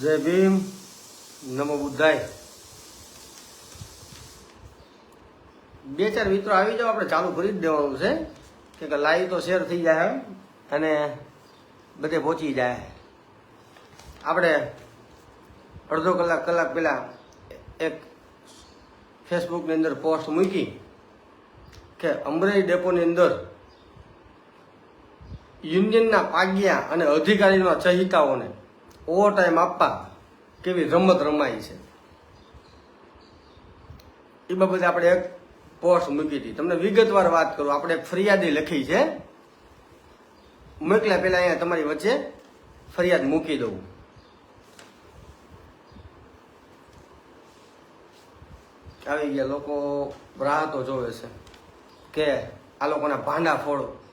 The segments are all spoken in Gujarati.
જય ભીમ. નમો બુદ્ધાય. બે ચાર મિત્રો આવી જાવ આપણે ચાલુ કરી જ દેવાનું છે. કે કે લાઈવ તો શેર થઈ જાય અને બધે પહોંચી જાય. આપણે અડધો કલાક કલાક પહેલાં એક ફેસબુકની અંદર પોસ્ટ મૂકી કે અમરેલી ડેપોની અંદર યુનિયનના પાગ્યા અને અધિકારીના ચહિતાઓને ઓવર ટાઈમ આપવા કેવી રમત રમાય છે. એ બાબતે આપણે એક પોસ્ટ મૂકી હતી. તમને વિગતવાર વાત કરું. આપણે ફરિયાદી લખી છે. મોકલ્યા પહેલાં અહીંયા તમારી વચ્ચે ફરિયાદ મૂકી દઉં. આવી ગયા લોકો રાહતો જોવે છે કે આ લોકોના ભાંડા ફોડો.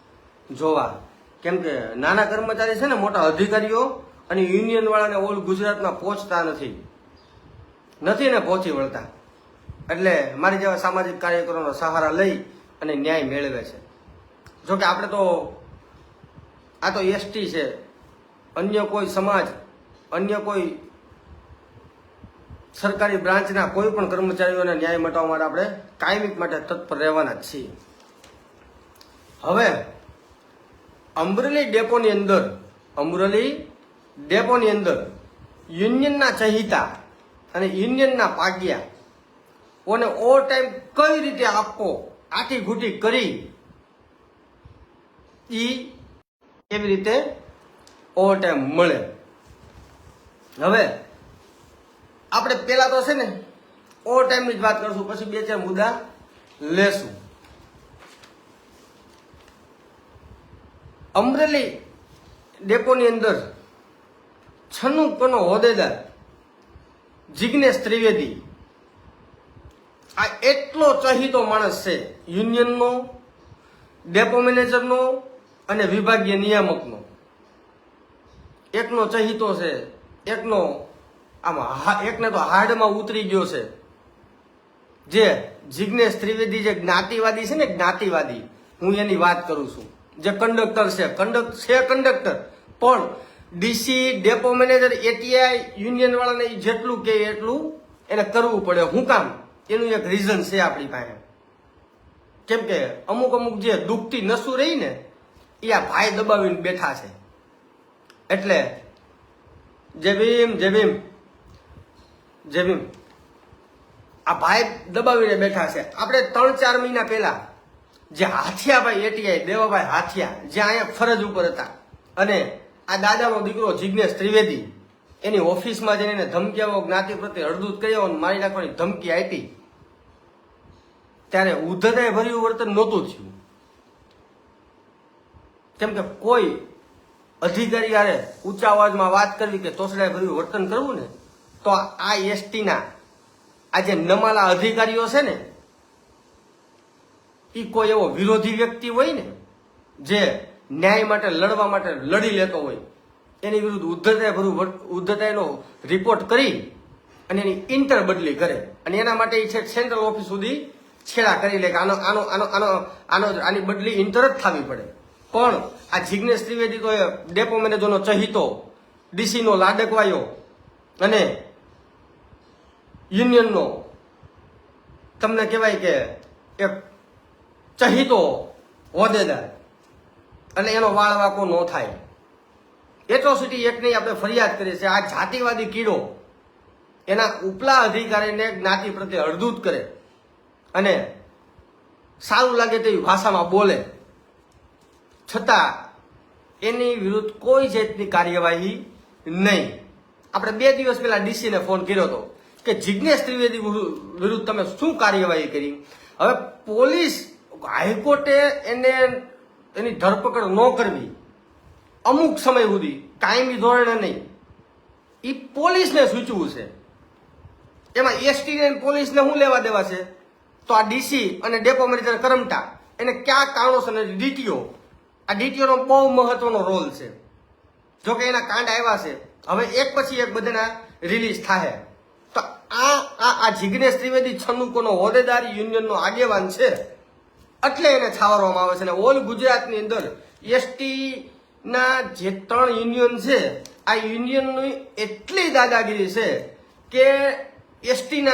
જોવા. કેમ કે નાના કર્મચારી છે ને, મોટા અધિકારીઓ અને યુનિયન વાળાને ઓલ ગુજરાતમાં પહોંચતા નથી. નથી ને પહોંચી વળતા. એટલે મારી જેવા સામાજિક કાર્યકરોનો સહારા લઈ અને ન્યાય મેળવે છે. જોકે આપણે તો, આ તો એસટી છે. અન્ય કોઈ સમાજ, અન્ય કોઈ સરકારી બ્રાન્ચના કોઈ પણ કર્મચારીઓને ન્યાય મટાવવા માટે આપણે કાયમિક માટે તત્પર રહેવાના જ છીએ. હવે, અમરેલી ડેપોની અંદર, અમરેલી ડેપોની અંદર યુનિયનના ચહિતા અને યુનિયનના પાગ્યા ઓને ઓવર ટાઈમ કઈ રીતે આપવો, આથી ઘૂંટી કરી ઈ કેવી રીતે ઓવર ટાઈમ મળે. હવે આપણે પેલા તો છે ને ઓવર ટાઈમની જ વાત કરશું, પછી બે ચાર મુદ્દા લેશું. અમરેલી ડેપોની અંદર છન્નું પનો હોદ્દેદાર જિગ્નેશ ત્રિવેદી. આ એટલો ચહીતો માણસ છે, યુનિયનનો, ડેપો મેનેજરનો અને વિભાગીય નિયામકનો. એકનો ચહીતો છે, એકનો આમ એકને તો હાર્ડમાં ઉતરી ગયો છે. જે જિગ્નેશ ત્રિવેદી જે જ્ઞાતિવાદી છે ને, જ્ઞાતિવાદી, હું એની વાત કરું છું. જે કંડક્ટર છે, કંડક, છે કંડક્ટર, પણ DC depot manager ATI union વાળાને જેટલું કે એટલું એને કરવું પડે. હું કામ? એનું એક રીઝન છે આપણી પાસે. કેમ કે અમુક અમુક જે દુખતી નસું રહી ને એ આ ભાઈ દબાવીને બેઠા છે. એટલે જય ભીમ જય ભીમ જય ભીમ આ ભાઈ દબાવીને બેઠા છે. આપણે ત્રણ ચાર મહિના પહેલા જે હાથિયાભાઈ એટીઆઈ દેવાભાઈ હાથિયા, જે અહીંયા ફરજ ઉપર હતા. અને આ દાદાનો દીકરો જિજ્ઞેશ ત્રિવેદી, એની ઓફિસમાં જઈને ધમકીઓ જ્ઞાતિ પ્રત્યે અડધૂત કર્યો અને મારી નાખવાની ધમકી આપી. ત્યારે ઉદ્ધતાએ ભર્યું વર્તન નહોતું થયું. કેમ કે કોઈ અધિકારી યારે ઊંચા અવાજમાં વાત કરવી કે તોસડાએ ભર્યું વર્તન કરવું ને, તો આ એસટીના, આ જે નમાલા અધિકારીઓ છે ને એ કોઈ એવો વિરોધી વ્યક્તિ હોય ને, જે ન્યાય માટે, લડવા માટે લડી લેતો હોય, એની વિરુદ્ધ ઉદ્ધતાએ ભરું ઉદ્ધતાએનો રિપોર્ટ કરી અને એની ઇન્ટર બદલી કરે. અને એના માટે એ છે સેન્ટ્રલ ઓફિસ સુધી છેડા કરી લે કે આનો આનો આનો આનો આનો આની બદલી ઇન્ટર જ થવી પડે. પણ આ જિગ્નેશ ત્રિવેદી તો ડેપો મેનેજરનો ચહિતો, ડીસીનો લાડકવાયો અને યુનિયનનો, તમને કહેવાય કે એક ચહિતો હોદ્દેદાર અને એનો વાળવાકો ન થાય. એટ્રોસિટી એક્ટની આપણે ફરિયાદ કરીએ છીએ આ જાતિવાદી કીડો એના ઉપલા અધિકારીને જ્ઞાતિ પ્રત્યે અડધૂત કરે અને સારું લાગે તેવી ભાષામાં બોલે. છતાં એની વિરુદ્ધ કોઈ જાતની કાર્યવાહી નહીં. આપણે બે દિવસ પહેલા ડીસીને ફોન કર્યો હતો કે જિજ્ઞેશ ત્રિવેદી વિરુદ્ધ તમે શું કાર્યવાહી કરી? હવે પોલીસ હાઈકોર્ટે એને એની ધરપકડ ન કરવી. અમુક સમય સુધી કાયમી ધોરણે નહીં. એ પોલીસને સૂચવું છે. એમાં એસટી અને પોલીસને શું લેવા દેવા છે? તો આ ડીસી અને ડેપો મેનેજર કરમટા. એને કયા કારણોસર ડીટીઓ આ ડીટીઓનો બહુ મહત્વનો રોલ છે. જો કે એના કાંડ આવ્યા છે. હવે એક પછી એક બધાના રિલીઝ થાય તો આ આ આ જિગ્નેશ ત્રિવેદી છન્નુકોનો હોદ્દેદારી યુનિયનનો આગેવાન છે. એટલે એને છાવરવામાં આવે છે. અને ઓલ ગુજરાતની અંદર એસટી ના જે ત્રણ યુનિયન છે, આ યુનિયનની એટલી દાદાગીરી છે કે એસટીના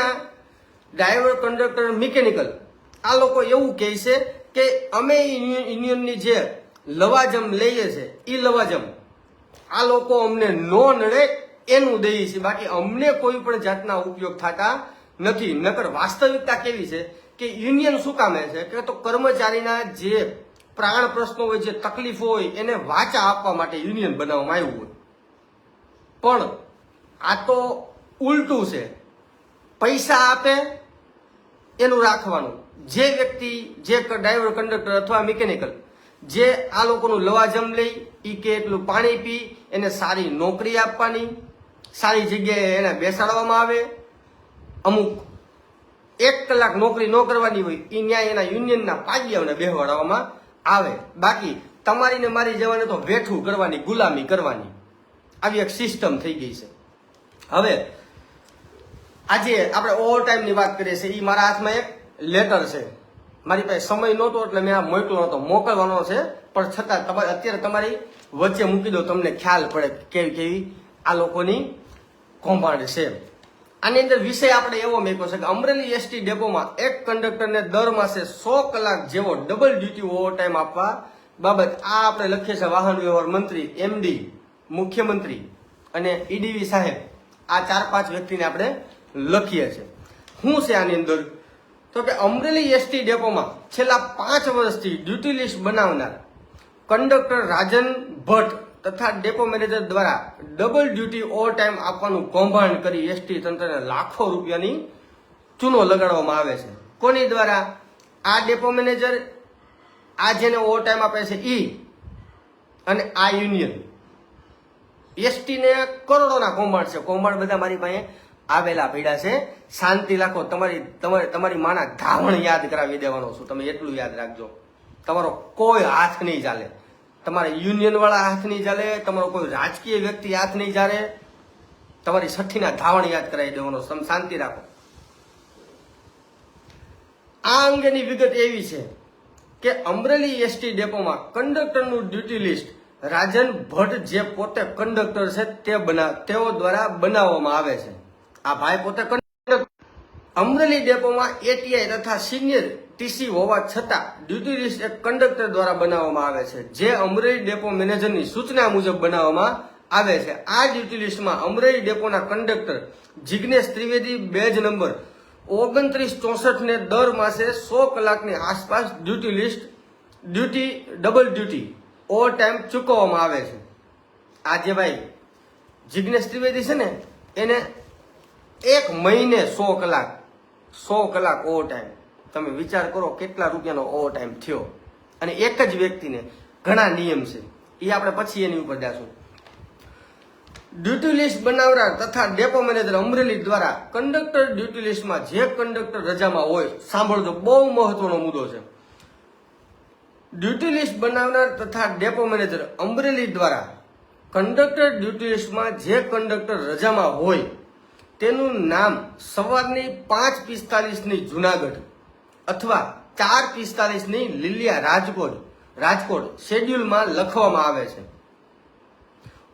ડ્રાઈવર કંડક્ટર મિકેનિકલ આ લોકો એવું કહે છે કે અમે યુનિયન- યુનિયનની જે લવાજમ લઈએ છે એ લવાજમ. આ લોકો અમને નો નડે એનું દઈએ છે બાકી અમને કોઈ પણ જાતના ઉપયોગ થતા નથી. નકર વાસ્તવિકતા કેવી છે? કે યુનિયન શું કામે છે? કે તો કર્મચારીના જે પ્રાણ પ્રશ્નો હોય, જે તકલીફ હોય, એને વાચા આપવા માટે યુનિયન બનાવવામાં આવ્યું હોય. પણ આ તો ઉલટું છે. પૈસા આપે, એનું રાખવાનું. જે વ્યક્તિ, જે ડ્રાઈવર, કંડક્ટર અથવા મિકેનિકલ, જે આ લોકોનું લવાજમ લઈ એ કે એટલું પાણી પી, એને સારી નોકરી આપવાની, સારી જગ્યાએ એને બેસાડવામાં આવે, અમુક એક કલાક નોકરી ન કરવાની હોય એ ન્યાય એના યુનિયનના પાગિયાઓને બેહવાડવામાં આવે. બાકી, તમારી ને મારી જવાને તો વેઠું કરવાની, ગુલામી કરવાની. આવી એક સિસ્ટમ થઈ ગઈ છે. હવે, આજે આપણે ઓવર ટાઈમની વાત કરીએ છીએ એ મારા હાથમાં એક લેટર છે. મારી પાસે સમય નહોતો, એટલે મેં આ મોકલો નહોતો. મોકલવાનો છે, પણ છતાં તમારે અત્યારે તમારી વચ્ચે મૂકી દો તમને ખ્યાલ પડે કેવી કેવી આ લોકોની કૌભાંડ છે. આની અંદર વિષય આપણે એવો મેક્યો છે કે અમરેલી એસટી ડેપોમાં એક કંડક્ટરને દર માસે સો કલાક જેવો ડબલ ડ્યુટી ઓવરટાઈમ આપવા બાબત આ આપણે લખીએ છીએ વાહન વ્યવહાર મંત્રી એમડી મુખ્યમંત્રી અને ઈડીવી સાહેબ. આ ચાર પાંચ વ્યક્તિને આપણે લખીએ છીએ. શું છે આની અંદર? તો કે અમરેલી એસટી ડેપોમાં છેલ્લા પાંચ વર્ષથી ડ્યુટી લિસ્ટ બનાવનાર કંડક્ટર રાજન ભટ્ટ તથા ડેપો મેનેજર દ્વારા ડબલ ડ્યુટી ઓવર ટાઈમ આપવાનું કૌભાંડ કરી એસટી તંત્રને લાખો રૂપિયાની ચૂનો લગાડવામાં આવે છે. કોની દ્વારા? આ ડેપો મેનેજર આ જેને ઓવર ટાઈમ આપે છે ઈ અને આ યુનિયન. એસટીને કરોડોના કૌભાંડ છે. કૌભાંડ બધા મારી પાસે આવેલા પીડા છે. શાંતિ રાખો. તમારી તમારી તમારી માના ધાવણ યાદ કરાવી દેવાનો છું. તમે એટલું યાદ રાખજો. તમારો કોઈ હાથ નહીં ચાલે. તમારા યુનિયન વાળા હાથ નહીં ચાલે, તમારો કોઈ રાજકીય વ્યક્તિ હાથ નહીં ચાલે તમારી છઠ્ઠીના ધાવણ યાદ કરાવી દેવાનો છે. શાંતિ રાખો આ અંગેની વિગત એવી છે કે અમરેલી એસટી ડેપોમાં કંડક્ટરનું ડ્યુટી લિસ્ટ રાજન ભટ્ટ જે પોતે કંડક્ટર છે તે બના, તેઓ દ્વારા બનાવવામાં આવે છે આ ભાઈ પોતે કંડક્ટર અમરેલી ડેપોમાં એટીઆઈ તથા સિનિયર ટીસી હોવા છતાં ડ્યુટી લિસ્ટ એક કંડક્ટર દ્વારા બનાવવામાં આવે છે, જે અમરેલી ડેપો મેનેજરની સૂચના મુજબ બનાવવામાં આવે છે. આ ડ્યુટી લિસ્ટમાં Amreli ડેપોના conductor Jignesh Trivedi badge number ઓગણત્રીસ ચોસઠ ને દર માસે સો કલાકની આસપાસ duty list duty, double duty overtime ચૂકવવામાં આવે છે. આ જે ભાઈ જિગ્નેશ ત્રિવેદી છે ને, એને એક મહિને સો કલાક સો કલાક ઓવર ટાઈમ તમે વિચાર કરો કેટલા રૂપિયાનો ઓવર ટાઈમ થયો. અને એક જ વ્યક્તિને ઘણા નિયમ છે. એ આપણે પછી એની ઉપર જાશું. ડ્યુટી લિસ્ટ બનાવનાર તથા ડેપો મેનેજર અમરેલી દ્વારા કંડક્ટર ડ્યુટી લિસ્ટમાં જે કંડક્ટર રજામાં હોય, સાંભળજો, બહુ મહત્વનો મુદ્દો છે. ડ્યુટી લિસ્ટ બનાવનાર તથા ડેપો મેનેજર અમરેલી દ્વારા કંડક્ટર ડ્યુટી લિસ્ટમાં જે કંડક્ટર રજામાં હોય, તેનું નામ સવારની પાંચ પિસ્તાલીસની જુનાગઢ. અથવા ચાર પિસ્તાલીસની લીલિયા રાજકોટ રાજકોટ શેડ્યુલમાં લખવામાં આવે છે.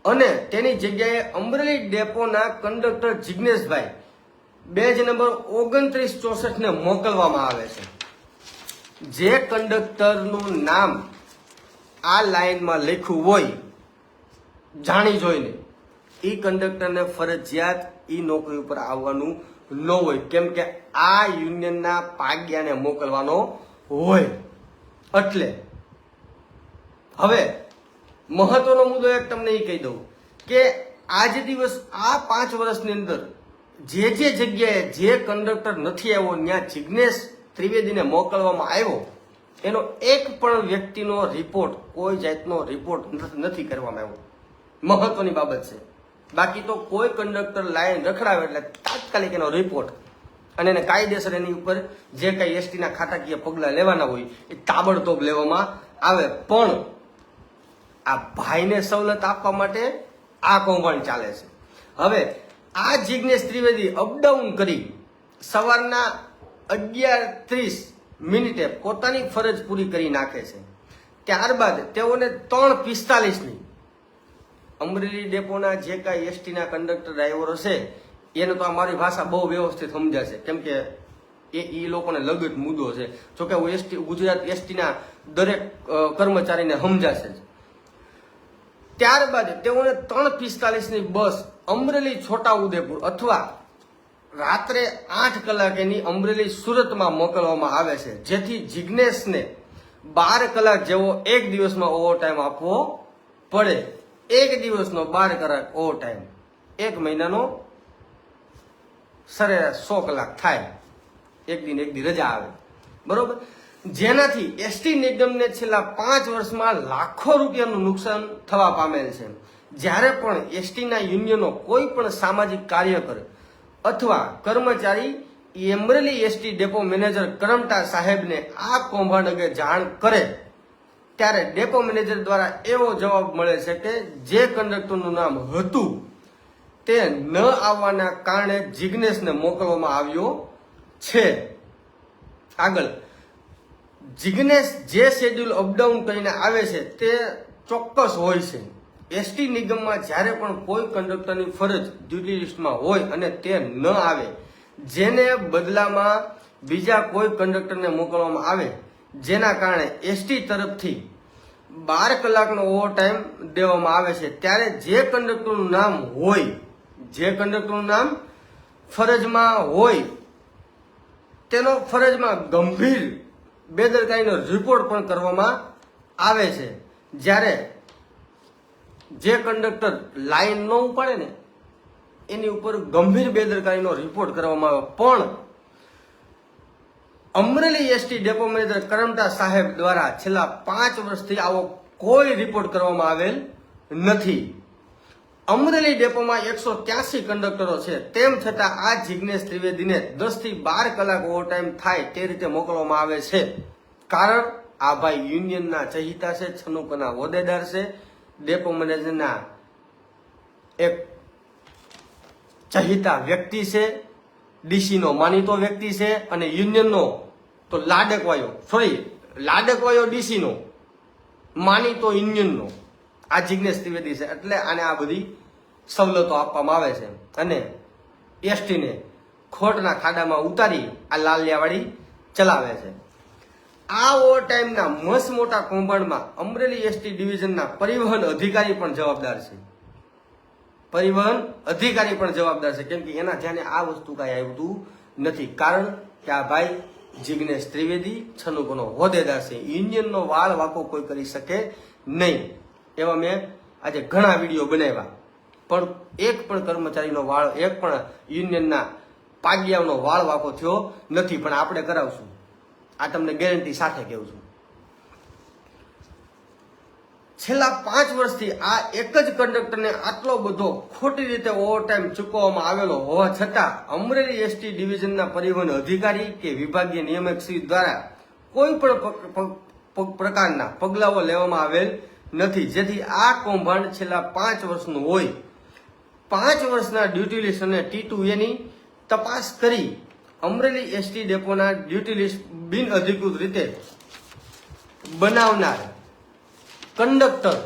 અને તેની જગ્યાએ અમરેલી ડેપોના કંડક્ટર જિગ્નેશભાઈ બેજ નંબર ઓગણત્રીસ ચોસઠને મોકલવામાં આવે છે. જે કંડક્ટરનું નામ આ લાઈનમાં લખ્યું હોય, જાણી જોઈને એ કંડક્ટરને ફરજિયાત એ નોકરી ઉપર આવવાનું ન હોય. કેમ કે આ યુનિયનના પાગ્યાને મોકલવાનો હોય. એટલે હવે મહત્વનો મુદ્દો એક તમને એ કહી દઉં કે આજ દિવસ આ પાંચ વર્ષની અંદર જે જે જગ્યાએ જે કંડક્ટર નથી આવ્યો, ત્યાં જિગ્નેશ ત્રિવેદીને મોકલવામાં આવ્યો, એનો એક પણ વ્યક્તિનો રિપોર્ટ કોઈ જાતનો રિપોર્ટ નથી કરવામાં આવ્યો. મહત્વની બાબત છે. બાકી તો કોઈ કંડક્ટર લાઈન રખડાવે એટલે તાત્કાલિક એનો રિપોર્ટ અને એને કાયદેસર એની ઉપર જે કઈ એસટીના ખાતાકીય પગલાં લેવાના હોય એ તાબડતોબ લેવામાં આવે. પણ આ ભાઈને સવલત આપવા માટે આ કૌભાંડ ચાલે છે. હવે આ જિજ્ઞેશ ત્રિવેદી અપડાઉન કરી સવારના અગિયાર ત્રીસ મિનિટે પોતાની ફરજ પૂરી કરી નાખે છે. ત્યારબાદ તેઓને ત્રણ પિસ્તાલીસની અમરેલી ડેપોના જે કાંઈ એસટીના કંડક્ટર ડ્રાઈવરો છે એને તો આ મારી ભાષા બહુ વ્યવસ્થિત સમજાશે. કેમ કે એ એ લોકોને લગત મુદ્દો છે. જોકે હું એસટી ગુજરાત એસટીના દરેક કર્મચારીને સમજાશે ત્યારબાદ તેઓને ત્રણ પિસ્તાલીસની બસ અમરેલી છોટા ઉદેપુર અથવા રાત્રે આઠ કલાકેની અમરેલી સુરતમાં મોકલવામાં આવે છે. જેથી જિજ્ઞેશને બાર કલાક જેવો એક દિવસમાં ઓવરટાઈમ આપવો પડે. એક દિવસનો બાર કલાક ઓવર ટાઈમ એક મહિનાનો સરેરાશ સો કલાક થાય. એક દિન એક દિન રજા આવે. બરોબર? જેનાથી એસટી નિગમને છેલ્લા પાંચ વર્ષમાં લાખો રૂપિયાનું નુકસાન થવા પામેલ છે. જ્યારે પણ એસટીના યુનિયનો કોઈ પણ સામાજિક કાર્ય કરે અથવા કર્મચારી Amreli ST depot manager Karamta સાહેબને આ કૌભાંડ અંગે જાણ કરે ત્યારે ડેપો મેનેજર દ્વારા એવો જવાબ મળે છે કે જે કંડક્ટરનું નામ હતું, તે ન આવવાના કારણે જિગ્નેશને મોકલવામાં આવ્યો છે. આગળ. જિગ્નેશ જે શેડ્યુલ અપડાઉન કરીને આવે છે, તે ચોક્કસ હોય છે. એસટી નિગમમાં જ્યારે પણ કોઈ કંડક્ટરની ફરજ ડ્યુટી લિસ્ટમાં હોય અને તે ન આવે, જેને બદલામાં બીજા કોઈ કંડક્ટરને મોકલવામાં આવે જેના કારણે એસટી તરફથી બાર કલાકનો ઓવર ટાઈમ દેવામાં આવે છે. ત્યારે જે કંડક્ટરનું નામ હોય, જે કંડક્ટરનું નામ ફરજમાં હોય, તેનો ફરજમાં ગંભીર બેદરકારીનો રિપોર્ટ પણ કરવામાં આવે છે. જ્યારે જે કંડક્ટર લાઈન ન ઉપાડે ને, એની ઉપર ગંભીર બેદરકારીનો રિપોર્ટ કરવામાં આવે પણ Amreli ST depot manager Karamta સાહેબ દ્વારા છેલ્લા પાંચ વર્ષથી આવો કોઈ રિપોર્ટ કરવામાં આવેલ નથી. અમરેલી ડેપોમાં એકસો ત્યાસી કંડક્ટરો છે. તેમ છતાં આ જિજ્ઞેશ ત્રિવેદીને દસથી બાર કલાક ઓવરટાઈમ થાય તે રીતે મોકલવામાં આવે છે. કારણ આ ભાઈ યુનિયનના ચહિતા છે, છનુકના હોદ્દેદાર છે. ડેપો મેનેજરના એક ચહિતા વ્યક્તિ છે. ડીસીનો માનીતો વ્યક્તિ છે અને યુનિયનનો તો લાડકવાયો, સોરી, લાડકવાયો ડીસીનો, માનીતો યુનિયનનો. આ જિજ્ઞેશ ત્રિવેદી છે, એટલે આને આ બધી સવલતો આપવામાં આવે છે. અને એસટીને ખોટના ખાડામાં ઉતારી આ લાલિયાવાડી ચલાવે છે. આ ઓવર ટાઈમના મસ્ત મોટા કૌભાંડમાં અમરેલી એસટી ડિવિઝનના પરિવહન અધિકારી પણ જવાબદાર છે. પરિવહન અધિકારી પણ જવાબદાર છે. કેમ કે એના ધ્યાને આ વસ્તુ કાંઈ આવતું નથી. કારણ કે આ ભાઈ જિગ્નેશ ત્રિવેદી, છનુકોનો હોદેદાર છે. યુનિયનનો વાળ વાકો કોઈ કરી શકે નહીં. એવા મેં આજે ઘણા વીડિયો બનાવ્યા. પણ એક પણ કર્મચારીનો વાળ, એક પણ યુનિયનના પાગિયાનો વાળ વાકો થયો નથી. પણ આપણે કરાવશું. આ તમને ગેરંટી સાથે કહેવું છું. છેલ્લા પાંચ વર્ષથી આ એક જ કંડક્ટરને આટલો બધો ખોટી રીતે ઓવરટાઈમ ચૂકવવામાં આવેલો હોવા છતાં અમરેલી એસટી ડિવિઝનના પરિવહન અધિકારી કે વિભાગીય નિયામક શ્રી દ્વારા કોઈ પણ પ્રકારના પગલાઓ લેવામાં આવેલ નથી. જેથી આ કૌભાંડ છેલ્લા પાંચ વર્ષનું હોય. પાંચ વર્ષના ડ્યુટી લિસ્ટ અને ટી ટુ એની તપાસ કરી અમરેલી એસટી ડેપોના ડ્યુટી લિસ્ટ બિન અધિકૃત રીતે બનાવનાર conductor,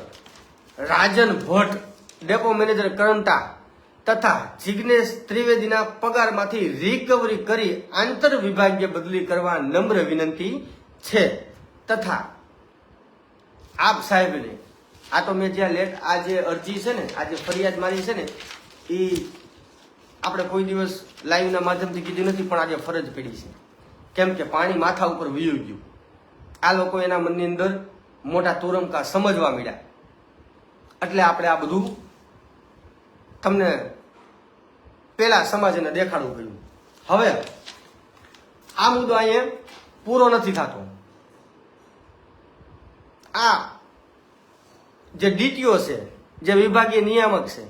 Rajan Bhatt, depot manager કરંતા તથા જિગ્નેશ ત્રિવેદીના પગારમાંથી રિકવરી કરી આંતર વિભાગીય બદલી કરવા નમ્ર વિનંતી છે. તથા આપ સાહેબને, આ તો મેં જ્યાં લેટ આ જે અરજી છે ને, આ જે ફરિયાદ મારી છે ને, એ આપણે કોઈ દિવસ લાઈવના માધ્યમથી કીધી નથી, પણ આજે ફરજ પડી છે. કેમ કે પાણી માથા ઉપર વયું ગયું. આ લોકો એના મનની અંદર મોટા તુરંકા સમજવા મળ્યા એટલે આપણે આ બધું તમને પેલા સમાજને દેખાડવું પડ્યું. હવે, આ મુદ્દો અહીંયા પૂરો નથી થતો. આ જે ડીટીઓ છે, જે વિભાગીય નિયામક છે,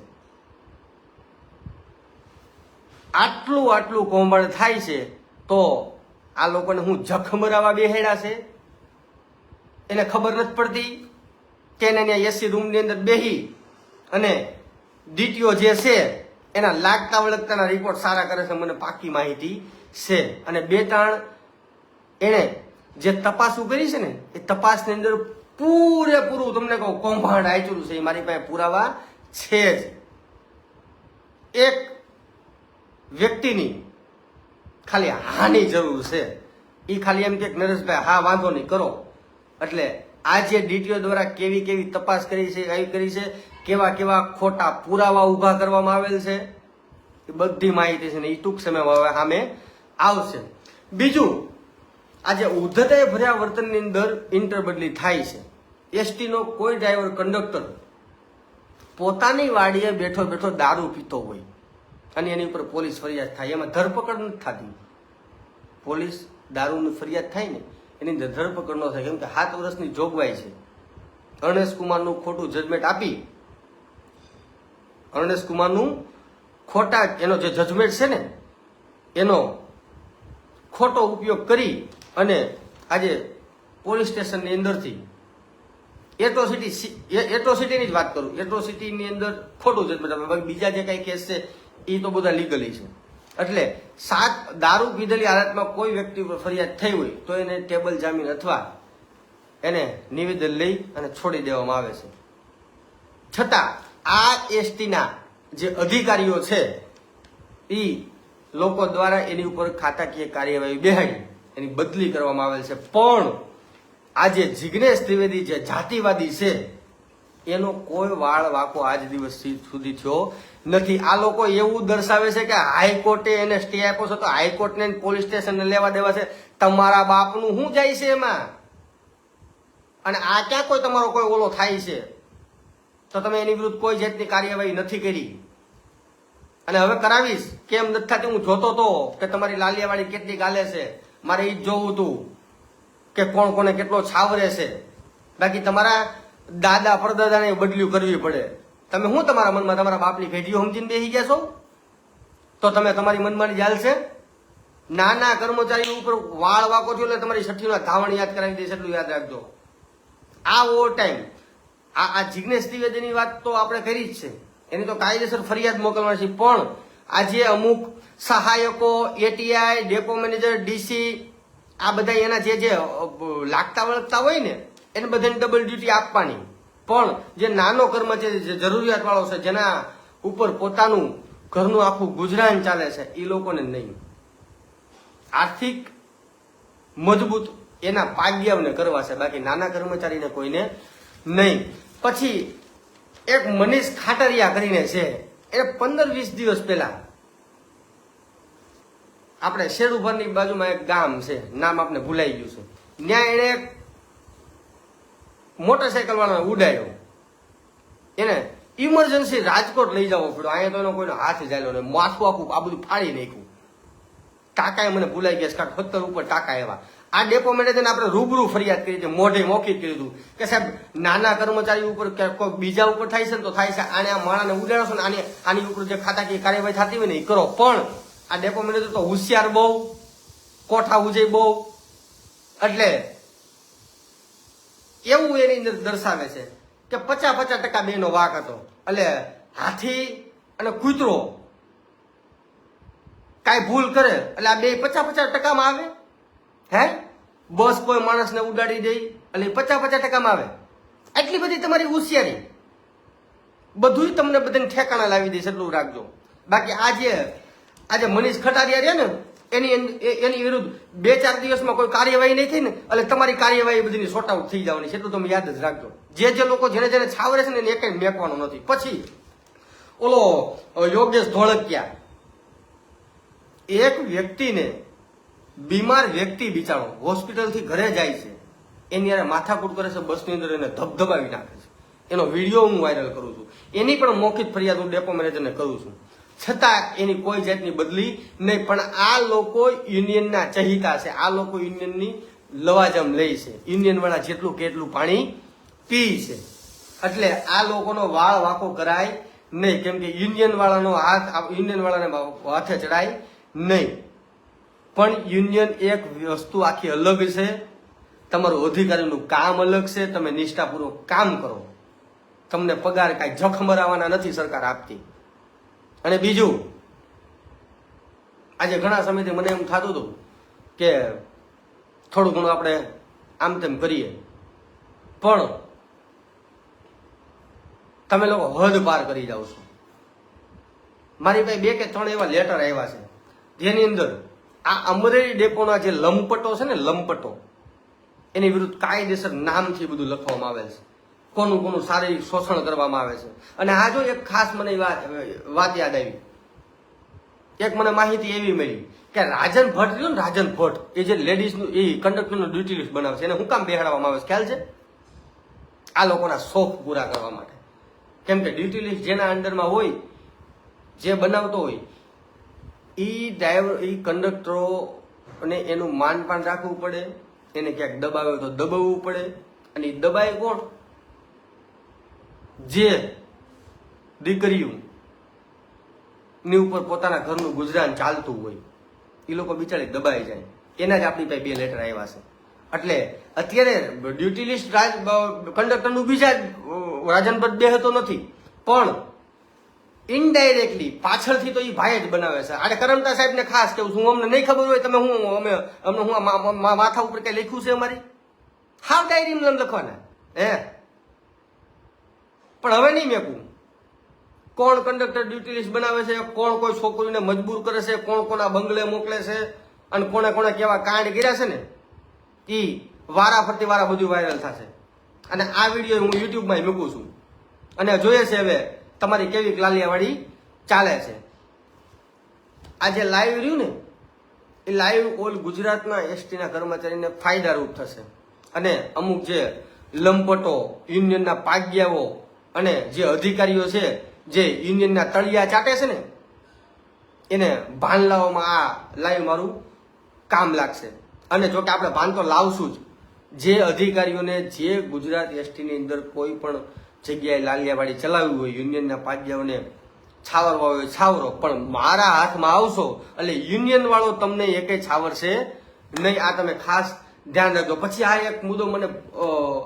આટલું આટલું કૌભાંડ થાય છે, તો આ લોકોને હું જખમરાવા બેહેડા છે. એને ખબર નથી પડતી કે એને ત્યાં એસી રૂમની અંદર બેહી અને ડીટીઓ જે છે, એના લાગતા વળગતાના રિપોર્ટ સારા કરે છે મને પાકી માહિતી છે. અને બે ત્રણ એણે જે તપાસ કરી છે ને, એ તપાસની અંદર પૂરેપૂરું તમને કહું, કૌભાંડ આચર્યું છે. એ મારી પાસે પુરાવા છે જ. એક વ્યક્તિની ખાલી હાની જરૂર છે. એ ખાલી એમ કે નરેશભાઈ, હા, વાંધો નહીં, કરો. એટલે આ જે ડીટીઓ દ્વારા કેવી કેવી તપાસ કરી છે, આવી કરી છે, કેવા કેવા ખોટા પુરાવા ઊભા કરવામાં આવેલ છે, એ બધી માહિતી છે ને એ ટૂંક સમયમાં હવે સામે આવશે. બીજું, આજે ઉદ્ધતાએ ભર્યા વર્તનની અંદર ઇન્ટરબદલી થાય છે. એસટીનો કોઈ ડ્રાઈવર, કંડક્ટર પોતાની વાડીએ બેઠો બેઠો દારૂ પીતો હોય અને એની ઉપર પોલીસ ફરિયાદ થાય. એમાં ધરપકડ નથી થતી. પોલીસ દારૂની ફરિયાદ થાય ને એની ધરપકડ ન થાય. કેમ કે સાત વર્ષની જોગવાઈ છે. અર્ણેશ કુમારનું ખોટું જજમેન્ટ આપી અર્ણેશ કુમારનું ખોટા એનો જે જજમેન્ટ છે ને, એનો ખોટો ઉપયોગ કરી અને આજે પોલીસ સ્ટેશનની અંદરથી એટ્રોસિટી એટ્રોસિટીની જ વાત કરું. એટ્રોસિટીની અંદર ખોટું જજમેન્ટ આપે. બાકી બીજા જે કાંઈ કેસ છે એ તો બધા લીગલી છે. એટલે સાત દારૂ, પીધેલી હાલતમાં કોઈ વ્યક્તિ ઉપર ફરિયાદ થઈ હોય તો એને ટેબલ, જામીન અથવા એને નિવેદન લઈ અને છોડી દેવામાં આવે છે. છતાં આ એસટીના જે અધિકારીઓ છે એ લોકો દ્વારા એની ઉપર ખાતાકીય કાર્યવાહી બેહાડી, એની બદલી કરવામાં આવેલ છે. પણ આજે જિગ્નેશ ત્રિવેદી જે જાતિવાદી છે એનો કોઈ વાળ વાકો આજ દિવસ સુધી થયો નથી. આ લોકો એવું દર્શાવે છે કે હાઈકોર્ટે એને સ્ટે આપ્યો છે તો હાઈકોર્ટને પોલીસ સ્ટેશનને લેવા દેવા છે. તમારા બાપનું શું જાય છે એમાં? અને આ ક્યાં કોઈ તમારો કોઈ ઓલો થાય છે? તો તમે એની વિરુદ્ધ કોઈ જાતની કાર્યવાહી નથી કરી. અને હવે કરાવીશ. કેમ નથી થતી? હું જોતો તો કે તમારી લાલિયાવાળી કેટલી ગાલે છે. મારે એ જ જોવું હતું કે કોણ કોને કેટલો છાવરે છે બાકી તમારા દાદા, પરદાદાને બદલ્યું કરવી પડે. તમે હું તમારા મનમાં તમારા બાપની ભેટીઓ સમજીને બેસી ગયા છો? તો તમે તમારી મનમાની ચાલશે નાના કર્મચારીઓ ઉપર વાળ વાકો છો એટલે તમારી છઠ્ઠીના ધાવણ યાદ કરાવી દેશે એટલું યાદ રાખજો. આ ઓવર ટાઈમ આ આ જિગ્નેશ ત્રિવેદીની વાત તો આપણે કરી જ છે. એની તો કાયદેસર ફરિયાદ મોકલવાની છે. પણ આજે અમુક સહાયકો એટીઆઈ ડેપો મેનેજર ડીસી આ બધા એના જે જે લાગતા વળગતા હોય ને એને બધાને ડબલ ડ્યુટી આપવાની. પણ જે નાનો કર્મચારી જે જરૂરિયાત વાળો છે, જેના ઉપર પોતાનું ઘરનું આખું ગુજરાન ચાલે છે એ લોકોને નહીં. આર્થિક મજબૂત એના પાગ્યાઓને કરવા છે, બાકી નાના કર્મચારીને કોઈને નહીં. પછી એક મનીષ ખાટરિયા કરીને છે, એ પંદર વીસ દિવસ પહેલા આપણે શેરુભરની બાજુમાં એક ગામ છે, નામ આપણે ભૂલાઈ ગયું છે. ત્યાં એણે મોટરસાયકલ વાળાને ઉડાયો એને ઇમરજન્સી રાજકોટ લઈ જવો પડ્યો. અહીંયા તો એનો કોઈનો હાથ જાયલો ને માથું આખું આ બધું ફાડી નાખ્યું. ટાકાએ મને ભૂલાઈ ગયા કારણ સત્તર ઉપર ટાંકા એવા આ ડેપો મેનેજરને આપણે રૂબરૂ ફરિયાદ કરી છે. મોઢે મોકી કરી દીધું કે સાહેબ, નાના કર્મચારી ઉપર કે કોઈ બીજા ઉપર થાય છે ને તો થાય છે. આને આ માણાને ઉડાડો છો ને આની આની ઉપર જે ખાતાકીય કાર્યવાહી થતી હોય ને એ કરો. પણ આ ડેપો મેનેજર તો હોશિયાર બહુ, કોઠા ઉજે બહુ. એટલે એવું એની અંદર દર્શાવે છે કે પચાસ પચાસ ટકા બેનો વાક હતો. એટલે હાથી અને કૂતરો કાંઈ ભૂલ કરે, એટલે આ બે પચાસ પચાસ ટકામાં આવે? હે? બસ કોઈ માણસને ઉડાડી દે એટલે પચાસ પચાસ ટકામાં આવે? એટલી બધી તમારી હોશિયારી. બધું તમને બધાને ઠેકાણા લાવી દેશે એટલું રાખજો. બાકી આજે આજે મનીષ ખટારિયા રહ્યા ને એની એની વિરુદ્ધ બે ચાર દિવસમાં કોઈ કાર્યવાહી નહીં થઈ ને એટલે તમારી કાર્યવાહી બધીની શોર્ટ આઉટ થઈ જવાની છે. એટલું તમે યાદ જ રાખજો. જે જે લોકો જેને જેને છાવરે છે ને એને એક મેકવાનું નથી. પછી, ઓલો યોગેશ ધોળકિયા. એક વ્યક્તિને બીમાર વ્યક્તિ બિચારો હોસ્પિટલથી ઘરે જાય છે. એની યારે માથાકૂટ કરે છે બસની અંદર એને ધબધબાવી નાખે છે. એનો વીડિયો હું વાયરલ કરું છું. એની પણ મૌખિક ફરિયાદ હું ડેપો મેનેજરને કરું છું. છતાં એની કોઈ જાતની બદલી નહીં, પણ આ લોકો યુનિયનના ચહિતા છે. આ લોકો યુનિયનની લવાજમ લે છે. યુનિયન વાળા જેટલું કેટલું પાણી પી છે. એટલે આ લોકોનો વાળ વાકો કરાય નહીં. કેમ કે યુનિયન વાળાનો હાથ આ યુનિયન વાળાને હાથે ચડાય નહીં. પણ યુનિયન એક વસ્તુ આખી અલગ છે. તમારું અધિકારીનું કામ અલગ છે. તમે નિષ્ઠાપૂર્વક કામ કરો. તમને પગાર કાંઈ જખ મરાવવાના નથી સરકાર આપતી. અને બીજું, આજે ઘણા સમયથી મને એમ થતું હતું કે થોડું ઘણું આપણે આમ તેમ કરીએ. પણ તમે લોકો હદ પાર કરી જાઓ છો. મારી પાસે બે કે ત્રણ એવા લેટર આવ્યા છે. જેની અંદર આ અમરેલી ડેપોના જે લંપટો છે ને લંપટો, એની વિરુદ્ધ કાયદેસર નામથી બધું લખવામાં આવેલ છે. કોનું કોનું શારીરિક શોષણ કરવામાં આવે છે. અને આ જો એક ખાસ મને વાત વાત યાદ આવી. એક મને માહિતી એવી મળી કે રાજન ભટ્ટ રહ્યો ને રાજન ભટ્ટ? એ જે લેડીઝનું એ કંડક્ટરનું ડ્યુટી લિસ્ટ બનાવે છે. એને હું કામ બેહાડવામાં આવે છે? ખ્યાલ છે? આ લોકોના શોખ પૂરા કરવા માટે. કેમ કે ડ્યુટી લિસ્ટ જેના અંડરમાં હોય, જે બનાવતો હોય એ ડ્રાઈવર એ કંડક્ટરો અને એનું માનપાન રાખવું પડે. એને ક્યાંક દબાવે તો દબાવવું પડે. અને એ દબાય કોણ? જે દીકરીઓ ની ઉપર પોતાના ઘરનું ગુજરાન ચાલતું હોય એ લોકો બિચારી દબાઈ જાય. એના જ આપણી પાસે બે લેટર આવ્યા છે. એટલે અત્યારે ડ્યુટી લિસ્ટ કંડક્ટરનું બીજા રાજન પર દેહતો નથી. પણ ઇનડાયરેક્ટલી પાછળથી તો એ ભાઈ જ બનાવે છે. અરે કરમતા સાહેબને ખાસ કેવું છું અમને નહીં ખબર હોય તમે હું, અમે, અમને હું માથા ઉપર કઈ લખ્યું છે અમારી? હાવ ડાયરી નામ લખવાના. હે? પણ હવે નહીં મેકું. કોણ કંડક્ટર ડ્યુટી લિસ્ટ બનાવે છે, કોણ કોઈ છોકરીને મજબૂર કરે છે, કોણ કોના બંગલે મોકલે છે, અને કોને કોને કેવા કાંડ કર્યા છે ને એ વારા ફરતી વારા બધું વાયરલ થશે. અને આ વીડિયો હું યુટ્યુબમાં મૂકું છું. અને જોઈએ છે હવે તમારી કેવી લાલિયાવાડી ચાલે છે. આ જે લાઈવ રહ્યું ને, એ લાઈવ ઓલ ગુજરાતના એસટીના કર્મચારીને ફાયદારૂપ થશે. અને અમુક જે લંપટો યુનિયનના પાગ્યાઓ અને જે અધિકારીઓ છે, જે યુનિયનના તળિયા ચાટે છે ને, એને ભાન લાવવામાં આ લાઈવ મારું કામ લાગશે. અને જોકે આપણે ભાન તો લાવશું જ. જે અધિકારીઓને જે ગુજરાત એસટીની અંદર કોઈ પણ જગ્યાએ લાલિયાવાડી ચલાવ્યું હોય, યુનિયનના પાગ્યાઓને છાવરવા હોય, છાવરો, પણ મારા હાથમાં આવશો, એટલે યુનિયન વાળો તમને એકે છાવરશે નહીં. આ તમે ખાસ ધ્યાન રાખજો. પછી આ એક મુદ્દો મને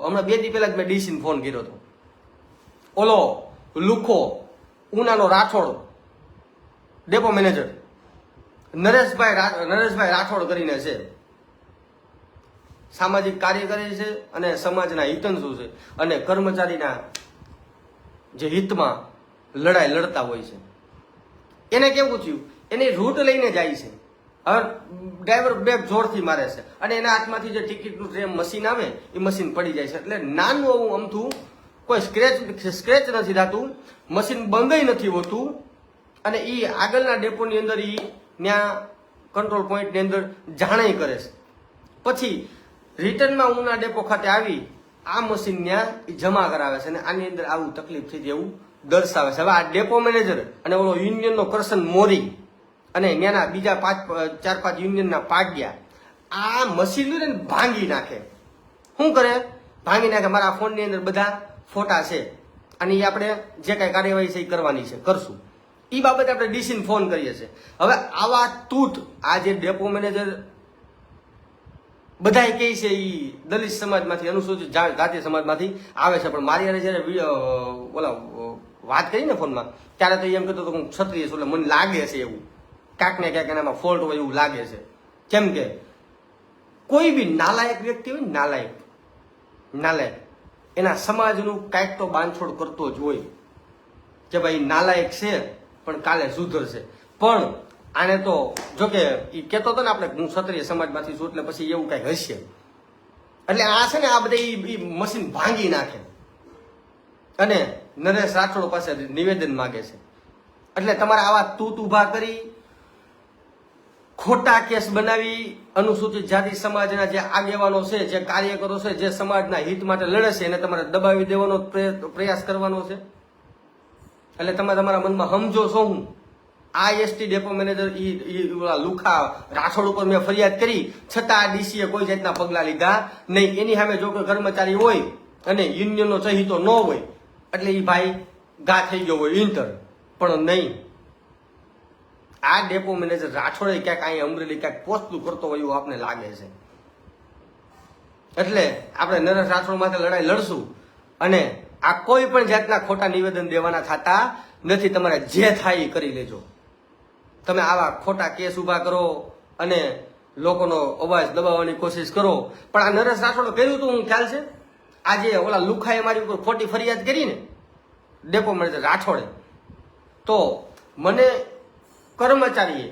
હમણાં બે દી પહેલા જ મેં ડીસીને ફોન કર્યો હતો. ઓલો લુખો, ઉનાનો રાઠોડ, ડેપો મેનેજર. નરેશભાઈ નરેશભાઈ રાઠોડ કરીને છે. સામાજિક કાર્ય કરે છે અને સમાજના હિતંશુ છે અને કર્મચારીના જે હિતમાં લડાઈ લડતા હોય છે. એને કેવું થયું? એની રૂટ લઈને જાય છે. હવે ડ્રાઈવર બ્રેક જોરથી મારે છે. અને એના હાથમાંથી જે ટિકિટનું જે મશીન આવે, એ મશીન પડી જાય છે. એટલે નાનું આવું અમથું કોઈ સ્ક્રેચ સ્ક્રેચ નથી થતું મશીન બંધ નથી હોતું, અને એ આગળના ડેપોની અંદર એ ત્યાં કંટ્રોલ પોઈન્ટની અંદર જાણે કરે છે. પછી, રિટર્નમાં ઉના ડેપો ખાતે આવી, આ મશીન ત્યાં જમા કરાવે છે અને આની અંદર આવું તકલીફ થઈ એવું દર્શાવે છે. હવે આ ડેપો મેનેજર અને ઓલો યુનિયનનો કરશન મોરી અને ત્યાંના બીજા પાંચ, ચાર, પાંચ યુનિયનના પાગ્યા આ મશીન ભાંગી નાખે. શું કરે? ભાંગી નાખે. મારા ફોનની અંદર બધા ફોટા છે. અને એ આપણે જે કાંઈ કાર્યવાહી છે એ કરવાની છે. કરશું. એ બાબતે આપણે ડીસીને ફોન કરીએ છીએ. હવે આવા તૂટ આ જે ડેપો મેનેજર બધા કહે છે એ દલિત સમાજમાંથી, અનુસૂચિત જાતિ સમાજમાંથી આવે છે. પણ મારી અને જ્યારે ઓલા વાત કરી ને ફોનમાં, ત્યારે તો એમ કહેતો હતો હું ક્ષત્રિય છું, એટલે મને લાગે છે એવું. ક્યાંક ને ક્યાંક એનામાં ફોલ્ટ હોય એવું લાગે છે. કેમ કે કોઈ બી નાલાયક વ્યક્તિ હોય નાલાયક. નાલાયક. એના સમાજનું કાંઈક તો બાંધછોડ કરતો જ હોય. કે ભાઈ નાલાયક છે, પણ કાલે સુધરશે પણ આને તો જો કે એ કહેતો હતો ને આપણે હું ક્ષત્રિય સમાજમાંથી છું એટલે પછી એવું કાંઈક હશે. એટલે આ છે ને આ બધા મશીન ભાંગી નાખે. અને નરેશ રાઠોડ પાસે નિવેદન માગે છે. એટલે તમારે આવા તૂત ઊભા કરી ખોટા કેસ બનાવી અનુસૂચિત જાતિ સમાજના જે આગેવાનો છે, જે કાર્યકરો છે, જે સમાજના હિત માટે લડે છે, એને તમારે દબાવી દેવાનો પ્રયાસ કરવાનો છે? એટલે તમે તમારા મનમાં સમજો છો હું. આ એસટી ડેપો મેનેજર ઈ લુખા રાઠોડ ઉપર મેં ફરિયાદ કરી. છતાં ડીસીએ કોઈ જાતના પગલા લીધા નહીં. એની સામે જો કોઈ કર્મચારી હોય અને યુનિયનનો ચહિતો ન હોય, એટલે એ ભાઈ ગા થઈ ગયો હોય ઇન્ટર પણ નહીં. આ ડેપો મેનેજર રાઠોડે ક્યાંક અહીં અમરેલી ક્યાંક પોસ્તું કરતો હોય એવું આપને લાગે છે. એટલે આપણે નરેશ રાઠોડ માટે લડાઈ લડશું અને આ કોઈ પણ જાતના ખોટા નિવેદન દેવાના થતા નથી, તમારે જે થાય એ કરી લેજો. તમે આવા ખોટા કેસ ઊભા કરો અને લોકોનો અવાજ દબાવવાની કોશિશ કરો. પણ આ નરેશ રાઠોડે કર્યું હતું હું ખ્યાલ છે? આજે ઓલા લુખાએ મારી ઉપર ખોટી ફરિયાદ કરી ને ડેપો છે રાઠોડે. તો મને કર્મચારીએ.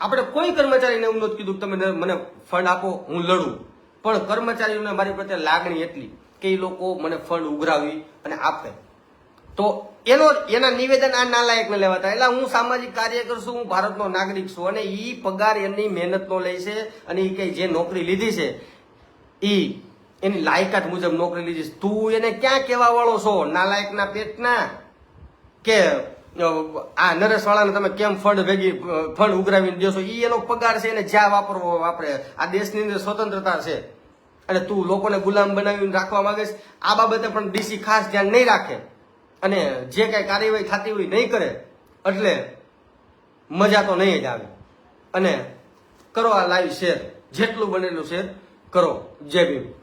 આપણે કોઈ કર્મચારીને એવું નથી કીધું તમે મને ફંડ આપો, હું લડું. પણ કર્મચારીઓને મારી પ્રત્યે લાગણી એટલી કે એ લોકો મને ફંડ ઉઘરાવી અને આપે. તો એનો એના નિવેદન આ નાલાયક ને લેવાતા. એટલે હું સામાજિક કાર્યકર છું, હું ભારતનો નાગરિક છું અને એ પગાર એની મહેનતનો લે છે અને એ કઈ જે નોકરી લીધી છે એ એની લાયકાત મુજબ નોકરી લીધી છે. તું એને ક્યાં કહેવા વાળો છો? નાલાયકના પેટના કે આ નરેશવાળાને તમે કેમ ફંડ ભેગી ફંડ ઉઘરાવીને દેશો એ એનો પગાર છે એને જ્યાં વાપરવો વાપરે. આ દેશની અંદર સ્વતંત્રતા છે. અને તું લોકોને ગુલામ બનાવીને રાખવા માંગે છે આ બાબતે પણ ડીસી ખાસ ધ્યાન નહીં રાખે. અને જે કઈ કાર્યવાહી થતી હોય નહીં કરે. એટલે મજા તો નહીં જ આવે. અને કરો આ લાઈવ શેર જેટલું બનેલું શેર કરો. જય ભીમ.